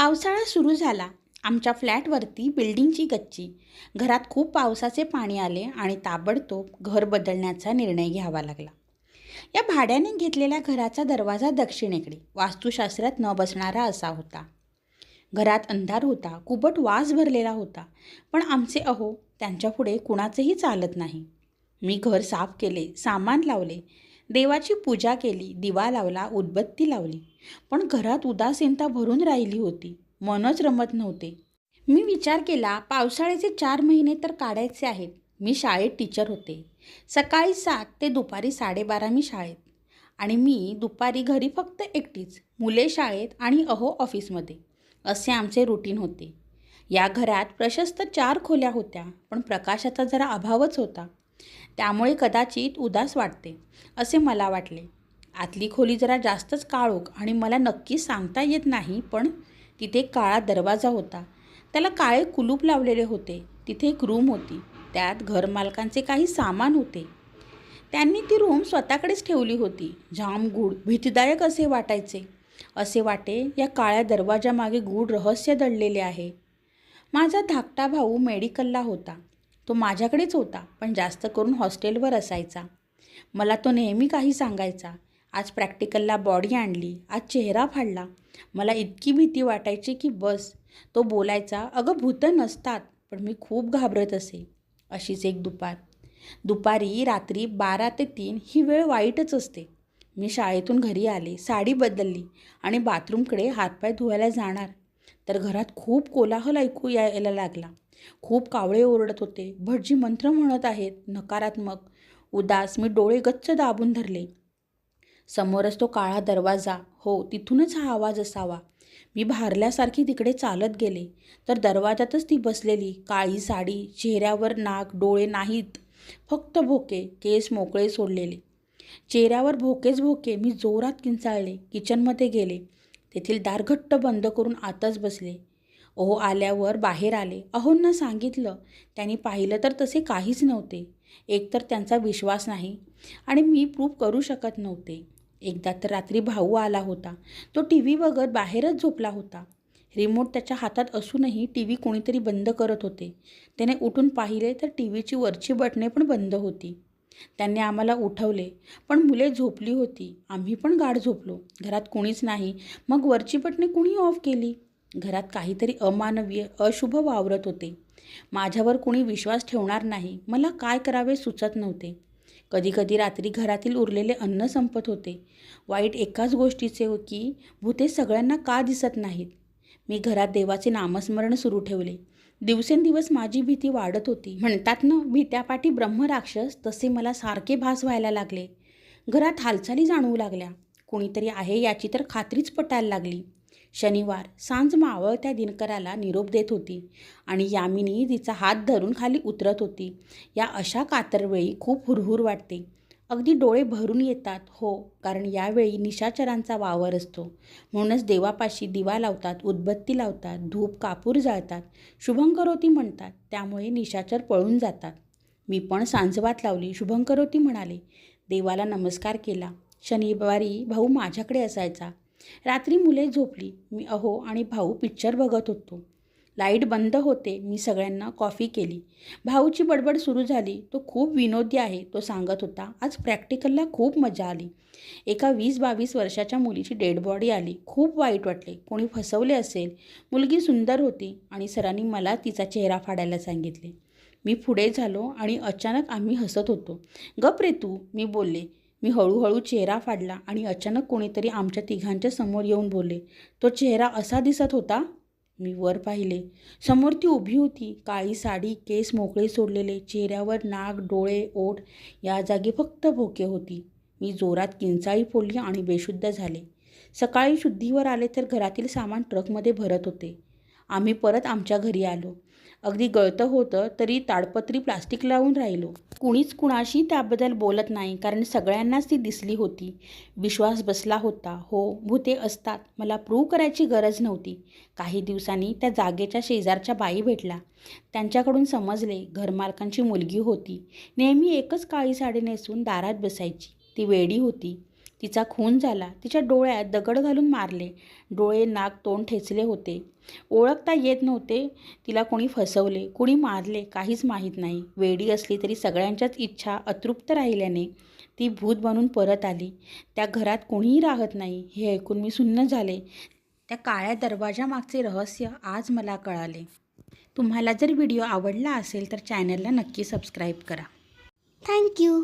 पावसाळा सुरू झाला. आमच्या फ्लॅटवरती बिल्डिंगची गच्ची. घरात खूप पावसाचे पाणी आले आणि ताबडतोब घर बदलण्याचा निर्णय घ्यावा लागला. या भाड्याने घेतलेल्या घराचा दरवाजा दक्षिणेकडे. वास्तुशास्त्रात न बसणारा असा होता. घरात अंधार होता कुबट वास भरलेला होता. पण आमचे अहो त्यांच्यापुढे कुणाचेही चालत नाही. मी घर साफ केले सामान लावले देवाची पूजा केली दिवा लावला उदबत्ती लावली. पण घरात उदासीनता भरून राहिली होती. मनच रमत नव्हते. मी विचार केला पावसाळ्याचे चार महिने तर काढायचे आहेत. मी शाळेत टीचर होते. सकाळी सात ते दुपारी साडेबारा मी शाळेत. आणि मी दुपारी घरी फक्त एकटीच. मुले शाळेत आणि अहो ऑफिसमध्ये. असे आमचे रुटीन होते. या घरात प्रशस्त चार खोल्या होत्या पण प्रकाशाचा जरा अभावच होता. त्यामुळे कदाचित उदास वाटते असे मला वाटले. आतली खोली जरा जास्तच काळोख आणि मला नक्की सांगता येत नाही पण तिथे काळा दरवाजा होता. त्याला काळे कुलूप लावलेले होते. तिथे एक रूम होती. त्यात घरमालकांचे काही सामान होते. त्यांनी ती रूम स्वतःकडेच ठेवली होती. जाम गूढ भीतीदायक असे वाटायचे. असे वाटे या काळ्या दरवाजामागे गूढ रहस्य दडलेले आहे. माझा धाकटा भाऊ मेडिकलला होता. तो माझ्याकडेच होता पण जास्त करून हॉस्टेलवर असायचा. मला तो नेहमी काही सांगायचा. आज प्रॅक्टिकलला बॉडी आणली आज चेहरा फाडला. मला इतकी भीती वाटायची की बस तो बोलायचा अगं भूतं नसतात पण मी खूप घाबरत असे. अशीच एक दुपार. दुपारी रात्री बारा ते तीन ही वेळ वाईटच असते. मी शाळेतून घरी आले साडी बदलली आणि बाथरूमकडे हातपाय धुवायला जाणार. तर घरात खूप कोलाहल ऐकू यायला लागला. खूप कावळे ओरडत होते. भटजी मंत्र म्हणत आहेत नकारात्मक. उदास मी डोळे गच्च दाबून धरले. समोरच तो काळा दरवाजा. हो तिथूनच हा आवाज असावा. मी भारल्यासारखी तिकडे चालत गेले. तर दरवाजातच ती बसलेली. काळी साडी चेहऱ्यावर नाक डोळे नाहीत. फक्त भोके केस मोकळे सोडलेले. चेहऱ्यावर भोकेच भोके मी जोरात किंचाळले. किचनमध्ये गेले. तेथील दार घट्ट बंद करून आतच बसले. अहो आल्यावर बाहेर आले. अहोंना सांगितलं त्यांनी पाहिलं तर तसे काहीच नव्हते. एकतर त्यांचा विश्वास नाही आणि मी प्रूफ करू शकत नव्हते. एकदा तर रात्री भाऊ आला होता. तो टी व्ही बघत बाहेरच झोपला होता. रिमोट त्याच्या हातात असूनही टी व्ही कोणीतरी बंद करत होते. त्याने उठून पाहिले तर टी व्हीची वरची बटणे पण बंद होती. त्यांनी आम्हाला उठवले पण मुले झोपली होती. आम्ही पण गाढ झोपलो. घरात कोणीच नाही. मग वरची बटणे कुणी ऑफ केली? घरात काहीतरी अमानवीय अशुभ वावरत होते. माझ्यावर कुणी विश्वास ठेवणार नाही. मला काय करावे सुचत नव्हते. कधीकधी रात्री घरातील उरलेले अन्न संपत होते. वाईट एकाच गोष्टीचे हो की भूते सगळ्यांना का दिसत नाहीत? मी घरात देवाचे नामस्मरण सुरू ठेवले. दिवसेंदिवस माझी भीती वाढत होती. म्हणतात ना भीत्यापाठी ब्रह्मराक्षस तसे मला सारखे भास व्हायला लागले. घरात हालचाली जाणवू लागल्या. कोणीतरी आहे याची तर खात्रीच पटायला लागली. शनिवार सांज मावळत्या दिनकराला निरोप देत होती आणि यामिनी तिचा हात धरून खाली उतरत होती. या अशा कातरवेळी खूप हुरहुर वाटते. अगदी डोळे भरून येतात हो कारण यावेळी निशाचरांचा वावर असतो. म्हणूनच देवापाशी दिवा लावतात उदबत्ती लावतात धूप कापूर जाळतात शुभंकरोती म्हणतात त्यामुळे निशाचर पळून जातात. मी पण सांजवात लावली शुभंकरोती म्हणाले. देवाला नमस्कार केला. शनिवारी भाऊ माझ्याकडे असायचा. रात्री मुले झोपली. मी अहो आणि भाऊ पिक्चर बघत होतो. लाइट बंद होते मी सगळ्यांना कॉफी केली. भाऊची बडबड सुरू झाली. तो खूप विनोदी आहे. तो सांगत होता आज प्रॅक्टिकलला खूप मजा आली. एका वीस बावीस वर्षाच्या मुलीची डेड बॉडी आली. खूप वाईट वाटले. कोणी फसवले असेल? मुलगी सुंदर होती आणि सरांनी मला तिचा चेहरा फाडायला सांगितले. मी पुढे झालो आणि अचानक आम्ही हसत होतो. गप रे तू मी बोलले. मी हळूहळू चेहरा फाडला आणि अचानक कोणीतरी आमच्या तिघांच्या समोर येऊन बोलले तो चेहरा असा दिसत होता? मी वर पाहिले. समोर ती उभी होती काळी साडी केस मोकळे सोडलेले चेहऱ्यावर नाक डोळे ओठ या जागी फक्त भोके होती. मी जोरात किंचाळी फोडली आणि बेशुद्ध झाले. सकाळी शुद्धीवर आले तर घरातील सामान ट्रकमध्ये भरत होते. आम्ही परत आमच्या घरी आलो. अगदी गळतं होतं तरी ताडपत्री प्लास्टिक लावून राहिलो. कुणीच कुणाशी त्याबद्दल बोलत नाही कारण सगळ्यांनाच ती दिसली होती. विश्वास बसला होता हो भूते असतात मला प्रूव्ह करायची गरज नव्हती. काही दिवसांनी त्या जागेच्या शेजारच्या बाई भेटला त्यांच्याकडून समजले घरमालकांची मुलगी होती. नेहमी एकच काळी साडी नेसून दारात बसायची. ती वेडी होती. तिचा खून झाला. तिच्या डोळ्यात दगड घालून मारले. डोळे नाक तोंड ठेचले होते. ओळखता येत नव्हते. तिला कोणी फसवले कोणी मारले काहीच माहीत नाही. वेडी असली तरी सगळ्यांच्याच इच्छा अतृप्त राहिल्याने ती भूत बनून परत आली. त्या घरात कोणीही राहत नाही. हे ऐकून मी सुन्न झाले. त्या काळ्या दरवाजामागचे रहस्य आज मला कळाले. तुम्हाला जर व्हिडिओ आवडला असेल तर चॅनलला नक्की सबस्क्राईब करा. थँक्यू